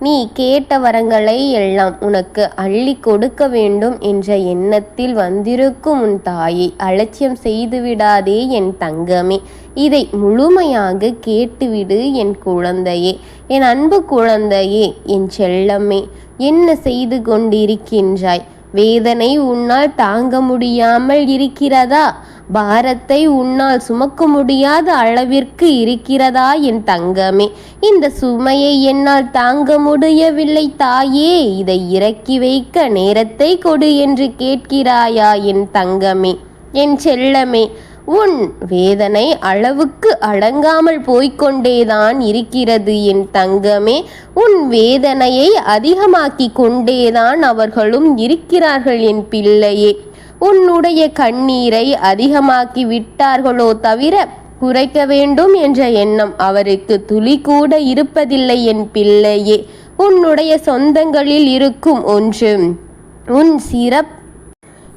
நீ கேட்ட வரங்களை எல்லாம் உனக்கு அள்ளி கொடுக்க வேண்டும் என்ற எண்ணத்தில் வந்திருக்கும் உன் தாயை அலட்சியம் செய்துவிடாதே என் தங்கமே. இதை முழுமையாக கேட்டுவிடு என் குழந்தையே. என் அன்பு குழந்தையே என் செல்லமே என்ன செய்து கொண்டிருக்கின்றாய்? வேதனை உன்னால் தாங்க முடியாமல் இருக்கிறதா? பாரத்தை உன்னால் சுமக்க முடியாத அளவிற்கு இருக்கிறதா என் தங்கமே? இந்த சுமையை என்னால் தாங்க முடியவில்லை தாயே. இதை இறக்கி வைக்க நேரத்தை கொடு என்று கேட்கிறாயா என் தங்கமே? என் செல்லமே உன் வேதனை அளவுக்கு அடங்காமல் போய்கொண்டேதான் இருக்கிறது என் தங்கமே. உன் வேதனையை அதிகமாக்கி கொண்டேதான் அவர்களும் இருக்கிறார்கள் என் பிள்ளையே. உன்னுடைய கண்ணீரை அதிகமாக்கி விட்டார்களோ தவிர குறைக்க வேண்டும் என்ற எண்ணம் அவருக்கு துளி கூட இருப்பதில்லை என் பிள்ளையே. உன்னுடைய சொந்தங்களில் இருக்கும் ஒன்று உன் சிறப்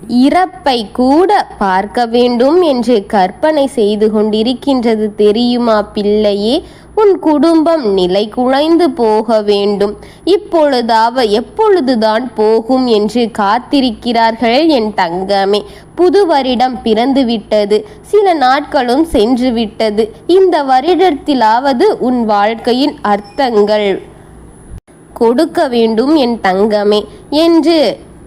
இறப்பை கூட பார்க்க வேண்டும் என்று கற்பனை செய்து கொண்டிருக்கின்றது தெரியுமா பிள்ளையே? உன் குடும்பம் நிலை குலைந்து போக வேண்டும். இப்பொழுதாவ எப்பொழுதுதான் போகும் என்று காத்திருக்கிறார்கள் என் தங்கமே. புது வருடம் பிறந்து விட்டது சில நாட்களும் சென்று விட்டது இந்த வருடத்திலாவது உன் வாழ்க்கையின் அர்த்தங்கள் கொடுக்க வேண்டும் என் தங்கமே. என்று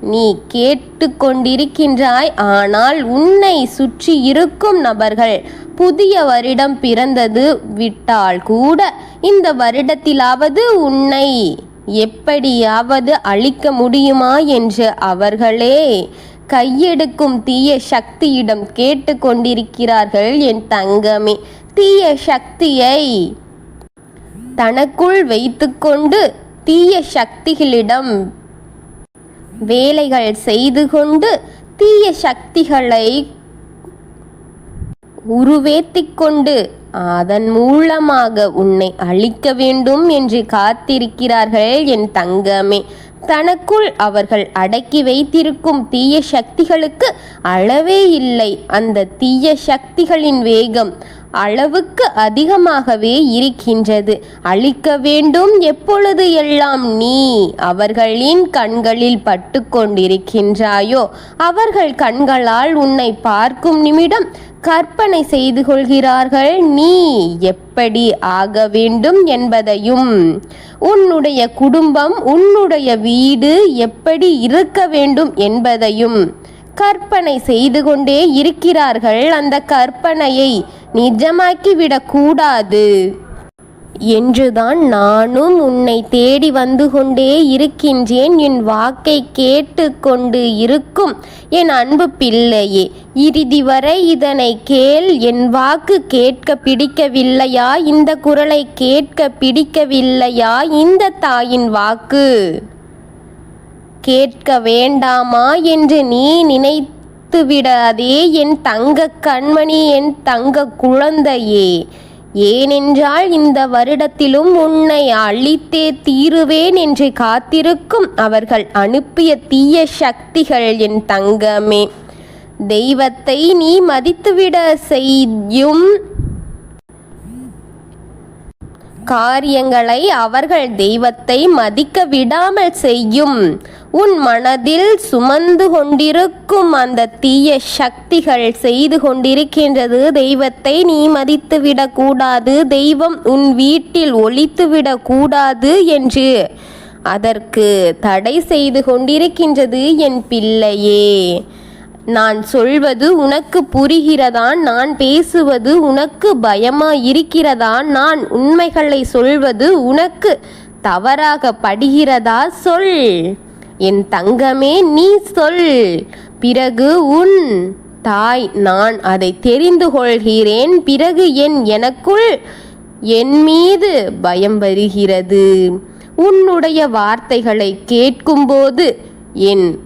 நீ கேட்டுக்கொண்டிருக்கின்றாய் ஆனால் உன்னை சுற்றி இருக்கும் நபர்கள் புதிய வருடம் பிறந்தது விட்டால் கூட இந்த வருடத்திலாவது உன்னை எப்படியாவது அழிக்க முடியுமா என்று அவர்களே கையெடுக்கும் தீய சக்தியிடம் கேட்டு கொண்டிருக்கிறார்கள் என் தங்கமே. தீய சக்தியை தனக்குள் வைத்துக்கொண்டு தீய சக்திகளிடம் வேலைகள் செய்து கொண்டு தீய சக்திகளை உருவேத்திக் கொண்டு அதன் மூலமாக உன்னை அழிக்க வேண்டும் என்று காத்திருக்கிறார்கள் என் தங்கமே. தனக்குள் அவர்கள் அடக்கி வைத்திருக்கும் தீய சக்திகளுக்கு அளவே இல்லை. அந்த தீய சக்திகளின் வேகம் அளவுக்கு அதிகமாகவே இருக்கின்றது. அழிக்க வேண்டும் எப்பொழுது எல்லாம் நீ அவர்களின் கண்களில் பட்டு கொண்டிருக்கின்றாயோ அவர்கள் கண்களால் உன்னை பார்க்கும் நிமிடம் கற்பனை செய்து கொள்கிறார்கள். நீ எப்படி ஆக வேண்டும் என்பதையும் உன்னுடைய குடும்பம் உன்னுடைய வீடு எப்படி இருக்க வேண்டும் என்பதையும் கற்பனை செய்து கொண்டே இருக்கிறார்கள். அந்த கற்பனையை நிஜமாக்கிவிடக்கூடாது. என்றுதான் நானும் உன்னை தேடி வந்து கொண்டே இருக்கின்றேன். என் வாக்கை கேட்டு கொண்டு இருக்கும் என் அன்பு பிள்ளையே இறுதி வரை இதனை கேள். என் வாக்கு கேட்க பிடிக்கவில்லையா? இந்த குரலை கேட்க பிடிக்கவில்லையா? இந்த தாயின் வாக்கு. கேட்க வேண்டாமா என்று நீ நினைத்துவிடாதே என் தங்க கண்மணி என் தங்க குழந்தையே. ஏனென்றால் இந்த வருடத்திலும் உன்னை அழித்தே தீருவேன் என்று காத்திருக்கும் அவர்கள் அனுப்பிய தீய சக்திகள் என் தங்கமே. தெய்வத்தை நீ மதித்துவிட செய்யும் காரியங்களை அவர்கள் தெய்வத்தை மதிக்க விடாமல் செய்யும். உன் மனதில் சுமந்து கொண்டிருக்கும் அந்த தீய சக்திகள் செய்து கொண்டிருக்கின்றது. தெய்வத்தை நீ மதித்து விடக்கூடாது. தெய்வம் உன் வீட்டில் ஒழித்து விடக்கூடாது என்று. அதற்கு தடை செய்து கொண்டிருக்கின்றது என் பிள்ளையே. நான் சொல்வது உனக்கு புரிகிறதா? நான் பேசுவது உனக்கு பயமா இருக்கிறதா நான் உண்மைகளை சொல்வது உனக்கு தவறாக படுகிறதா? சொல். என் தங்கமே நீ சொல். பிறகு உன் தாய் நான் அதை தெரிந்து கொள்கிறேன். பிறகு என் எனக்குள் என் மீது பயம் வருகிறது. உன்னுடைய வார்த்தைகளை கேட்கும்போது என்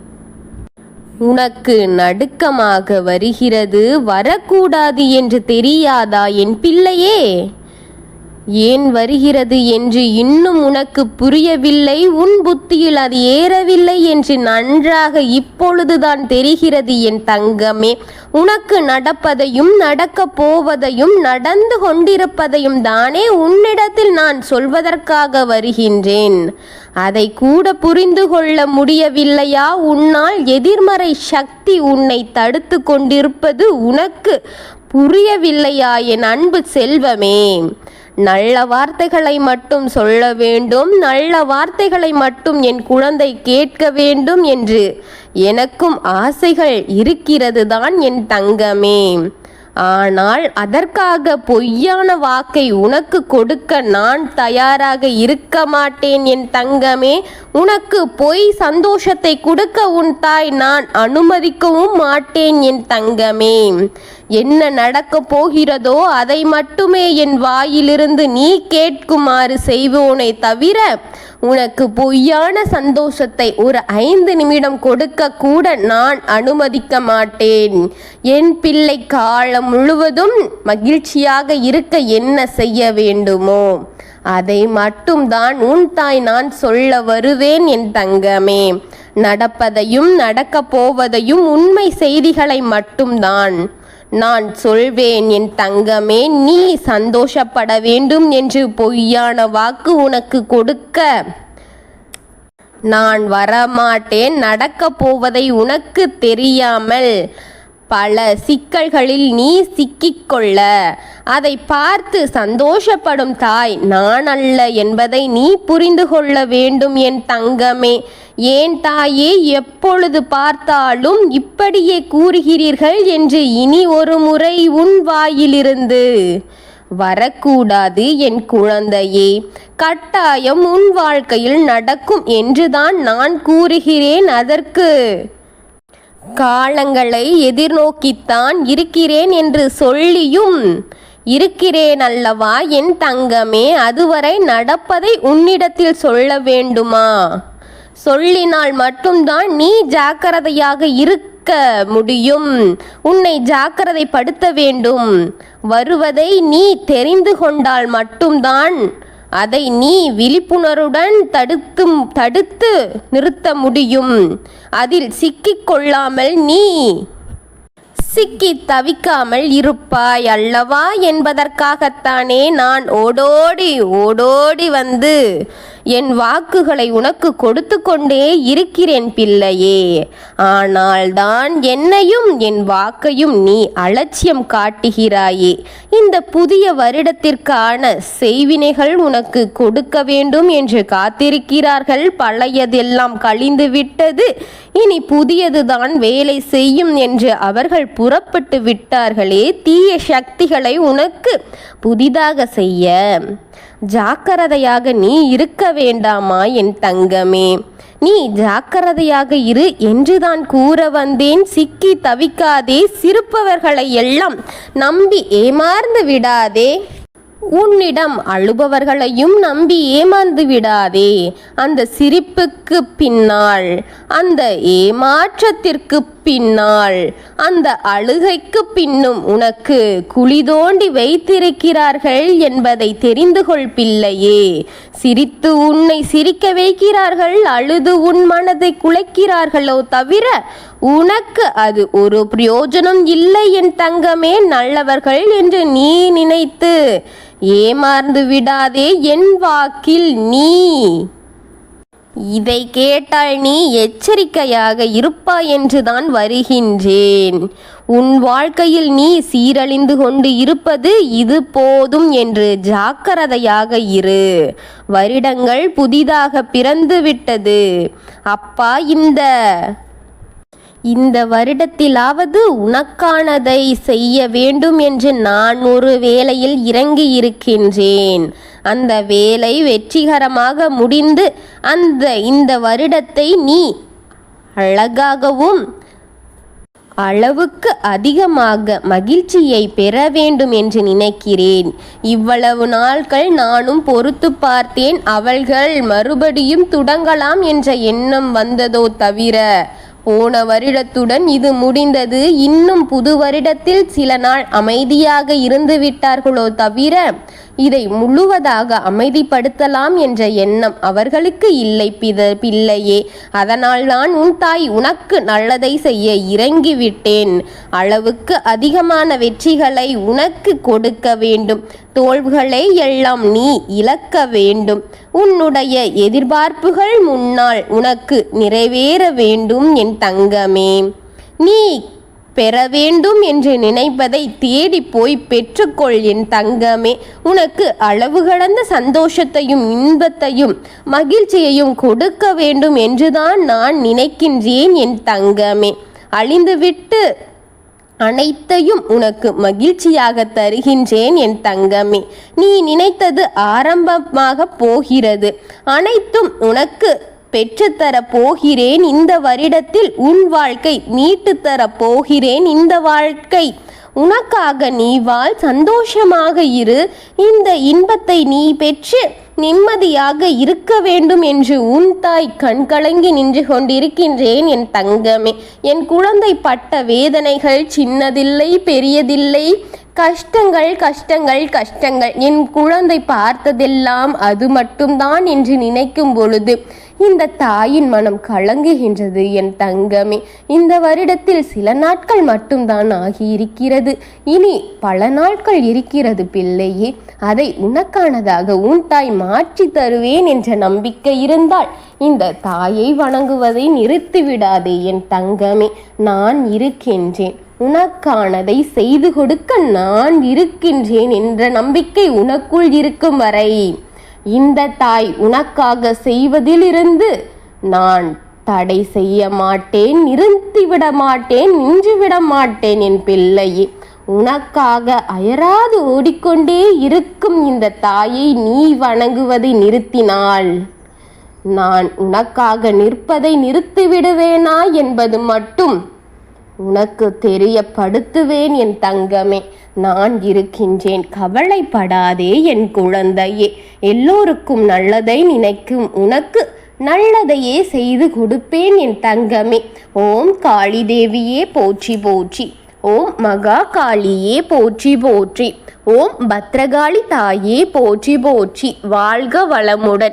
உனக்கு நடுக்கமாக வருகிறது வரக்கூடாது என்று தெரியாதா என் பிள்ளையே? ஏன் வருகிறது என்று இன்னும் உனக்கு புரியவில்லை? உன் புத்தியில் அது ஏறவில்லை என்று நன்றாக இப்பொழுதுதான் தெரிகிறது என் தங்கமே. உனக்கு நடப்பதையும் நடக்கப் போவதையும் நடந்து கொண்டிருப்பதையும் தானே உன்னிடத்தில் நான் சொல்வதற்காக வருகின்றேன். அதை கூட புரிந்து கொள்ள முடியவில்லையா? உன்னால் எதிர்மறை சக்தி உன்னை தடுத்து கொண்டிருப்பது உனக்கு புரியவில்லையா என் அன்பு செல்வமே? நல்ல வார்த்தைகளை மட்டும் சொல்ல வேண்டும் நல்ல வார்த்தைகளை மட்டும் என் குழந்தை கேட்க வேண்டும் என்று எனக்கும் ஆசைகள் இருக்கிறது தான் என் தங்கமே. ஆனால் அதற்காக பொய்யான வாக்கை உனக்கு கொடுக்க நான் தயாராக இருக்க மாட்டேன் என் தங்கமே. உனக்கு பொய் சந்தோஷத்தை கொடுக்க உன் தாய் நான் அனுமதிக்கவும் மாட்டேன் என் தங்கமே. என்ன நடக்கப் போகிறதோ அதை மட்டுமே என் வாயிலிருந்து நீ கேட்குமாறு செய்வோனை தவிர உனக்கு பொய்யான சந்தோஷத்தை ஒரு ஐந்து நிமிடம் கொடுக்க கூட நான் அனுமதிக்க மாட்டேன். என் பிள்ளை காலம் முழுவதும் மகிழ்ச்சியாக இருக்க என்ன செய்ய வேண்டுமோ? அதை மட்டும்தான் உன் தாய் நான் சொல்ல வருவேன் என் தங்கமே. நடப்பதையும் நடக்கப் போவதையும் உண்மை செய்திகளை மட்டும்தான். நான் சொல்வேன் என் தங்கமே நீ சந்தோஷப்பட வேண்டும் என்று பொய்யான வாக்கு உனக்கு கொடுக்க. நான் வரமாட்டேன் நடக்கப் போவதை உனக்கு தெரியாமல். பல சிக்கல்களில் நீ சிக்கிக்கொள்ள அதை பார்த்து சந்தோஷப்படும் தாய் நான் அல்ல என்பதை நீ புரிந்து கொள்ள வேண்டும் என் தங்கமே. ஏன் தாயே எப்பொழுது பார்த்தாலும் இப்படியே கூறுகிறீர்கள் என்று இனி ஒரு முறை உன் வாயிலிருந்து. வரக்கூடாது என் குழந்தையே கட்டாயம் உன் வாழ்க்கையில் நடக்கும் என்றுதான் நான் கூறுகிறேன் அதற்கு. காலங்களை எதிர்நோக்கித்தான் இருக்கிறேன் என்று சொல்லியும் இருக்கிறேன் அல்லவா என் தங்கமே அதுவரை நடப்பதை உன்னிடத்தில் சொல்ல வேண்டுமா? சொல்லினால் மட்டும்தான் நீ ஜாக்கிரதையாக இருக்க முடியும். உன்னை ஜாக்கிரதைப்படுத்த வேண்டும். வருவதை நீ தெரிந்து கொண்டால் மட்டும்தான் அதை நீ விழிப்புணர்வுடன் தடுத்து தடுத்து நிறுத்த முடியும். அதில் சிக்கிக்கொள்ளாமல் நீ சிக்கி தவிக்காமல் இருப்பாய் அல்லவா என்பதற்காகத்தானே நான் ஓடோடி ஓடோடி வந்து என் வாக்குகளை உனக்கு கொடுத்து கொண்டே இருக்கிறேன் பிள்ளையே. ஆனால் தான் என்னையும் என் வாக்கையும் நீ அலட்சியம் காட்டுகிறாயே. இந்த புதிய வருடத்திற்கான செய்வினைகள் உனக்கு கொடுக்க வேண்டும் என்று காத்திருக்கிறார்கள். பழையதெல்லாம் கழிந்து விட்டது இனி புதியதுதான் வேலை செய்யும் என்று அவர்கள் புறப்பட்டு விட்டார்களே தீய சக்திகளை உனக்கு புதிதாக செய்ய. ஜாக்கிரதையாக நீ இருக்க வேண்டாமா என் தங்கமே? நீ ஜாக்கிரதையாக இரு என்றுதான் கூற வந்தேன். சிக்கி தவிக்காதே சிரிப்பவர்களை எல்லாம் நம்பி ஏமாந்து விடாதே. உன்னிடம் அழுபவர்களையும் நம்பி ஏமாந்து விடாதே. அந்த சிரிப்புக்கு பின்னால் அந்த ஏமாற்றத்திற்கு பின்னால். அந்த அழுகைக்கு பின்னும் உனக்கு குழி தோண்டி வைத்திருக்கிறார்கள் என்பதை தெரிந்து கொள் பிள்ளையே. சிரித்து உன்னை சிரிக்க வைக்கிறார்கள் அழுது உன் மனதை குலைக்கிறார்களோ தவிர உனக்கு அது ஒரு பிரயோஜனம் இல்லை என் தங்கமே நல்லவர்கள் என்று நீ நினைத்து ஏமாந்து விடாதே என் வாக்கில் நீ. இதை கேட்டால் நீ எச்சரிக்கையாக இருப்பாய் என்றுதான் வருகின்றேன். உன் வாழ்க்கையில் நீ சீரழிந்து கொண்டு இருப்பது இது போதும் என்று ஜாக்கிரதையாக இரு. வருடங்கள் புதிதாக பிறந்து விட்டது. அப்பா இந்த இந்த வருடத்திலாவது உனக்கானதை செய்ய வேண்டும் என்று நான் ஒரு வேளையில் இறங்கி இருக்கின்றேன் அந்த வேலை வெற்றிகரமாக முடிந்து அந்த இந்த வருடத்தை நீ அழகாகவும் அளவுக்கு அதிகமாக மகிழ்ச்சியை பெற வேண்டும் என்று நினைக்கிறேன். இவ்வளவு நாட்கள் நானும் பொறுத்து பார்த்தேன் அவள்கள் மறுபடியும் தொடங்கலாம் என்ற எண்ணம் வந்ததோ தவிர போன வருடத்துடன் இது முடிந்தது. இன்னும் புது வருடத்தில் சில நாள் அமைதியாக இருந்து விட்டார்களோ தவிர இதை முழுவதாக அமைதிப்படுத்தலாம் என்ற எண்ணம் அவர்களுக்கு இல்லை பித பிள்ளையே. அதனால்தான் உன் தாய் உனக்கு நல்லதை செய்ய இறங்கிவிட்டேன். அளவுக்கு அதிகமான வெற்றிகளை உனக்கு கொடுக்க வேண்டும். தோல்வுகளை எல்லாம் நீ இழக்க வேண்டும். உன்னுடைய எதிர்பார்ப்புகள் முன்னால் உனக்கு நிறைவேற வேண்டும் என் தங்கமே. நீ பெற வேண்டும் என்று நினைப்பதை தேடி போய் பெற்றுக்கொள் என் தங்கமே. உனக்கு அளவு கடந்த சந்தோஷத்தையும் இன்பத்தையும் மகிழ்ச்சியையும் கொடுக்க வேண்டும் என்றுதான் நான் நினைக்கின்றேன் என் தங்கமே. அழிந்துவிட்டு அனைத்தையும் உனக்கு மகிழ்ச்சியாக தருகின்றேன் என் தங்கமே. நீ நினைத்தது ஆரம்பமாக போகிறது. அனைத்தும் உனக்கு பெற்றுத்தர போகிறேன் இந்த வருடத்தில் உன் வாழ்க்கை மீட்டுத்தர போகிறேன் இந்த வாழ்க்கை. உனக்காக நீ வாழ் சந்தோஷமாக இரு. இந்த இன்பத்தை நீ பெற்று நிம்மதியாக இருக்க வேண்டும் என்று உன் தாய் கண்கலங்கி நின்று கொண்டிருக்கின்றேன் என் தங்கமே. என் குழந்தை பட்ட வேதனைகள் சின்னதில்லை பெரியதில்லை. கஷ்டங்கள் கஷ்டங்கள் கஷ்டங்கள். என் குழந்தை பார்த்ததெல்லாம் அது மட்டும்தான் என்று நினைக்கும் பொழுது இந்த தாயின் மனம் கலங்குகின்றது என் தங்கமே. இந்த வருடத்தில் சில நாட்கள் மட்டும்தான் ஆகியிருக்கிறது. இனி பல நாட்கள் இருக்கிறது பிள்ளையே. அதை உனக்கானதாக உன் தாய் மாற்றி தருவேன் என்ற நம்பிக்கை இருந்தால் இந்த தாயை வணங்குவதை நிறுத்திவிடாதே என் தங்கமே. நான் இருக்கின்றேன். உனக்கானதை செய்து கொடுக்க நான் இருக்கின்றேன் என்ற நம்பிக்கை உனக்குள் இருக்கும் வரை. இந்த தாய் உனக்காக செய்வதிலிருந்து நான் தடை செய்ய மாட்டேன் நிறுத்திவிட மாட்டேன் நின்றுவிட மாட்டேன் என் பிள்ளையே. உனக்காக அயராது ஓடிக்கொண்டே இருக்கும் இந்த தாயை நீ வணங்குவதை நிறுத்தினாள் நான் உனக்காக நிற்பதை நிறுத்திவிடுவேனா என்பது மட்டும் உனக்கு தெரியப்படுத்துவேன் என் தங்கமே. நான் இருக்கின்றேன். கவலைப்படாதே என் குழந்தையே. எல்லோருக்கும் நல்லதை நினைக்கும் உனக்கு நல்லதையே செய்து கொடுப்பேன் என் தங்கமே. ஓம் காளி தேவியே போற்றி போற்றி. ஓம் மகா காளியே போற்றி போற்றி. ஓம் பத்ரகாளி தாயே போற்றி போற்றி. வாழ்க வளமுடன்.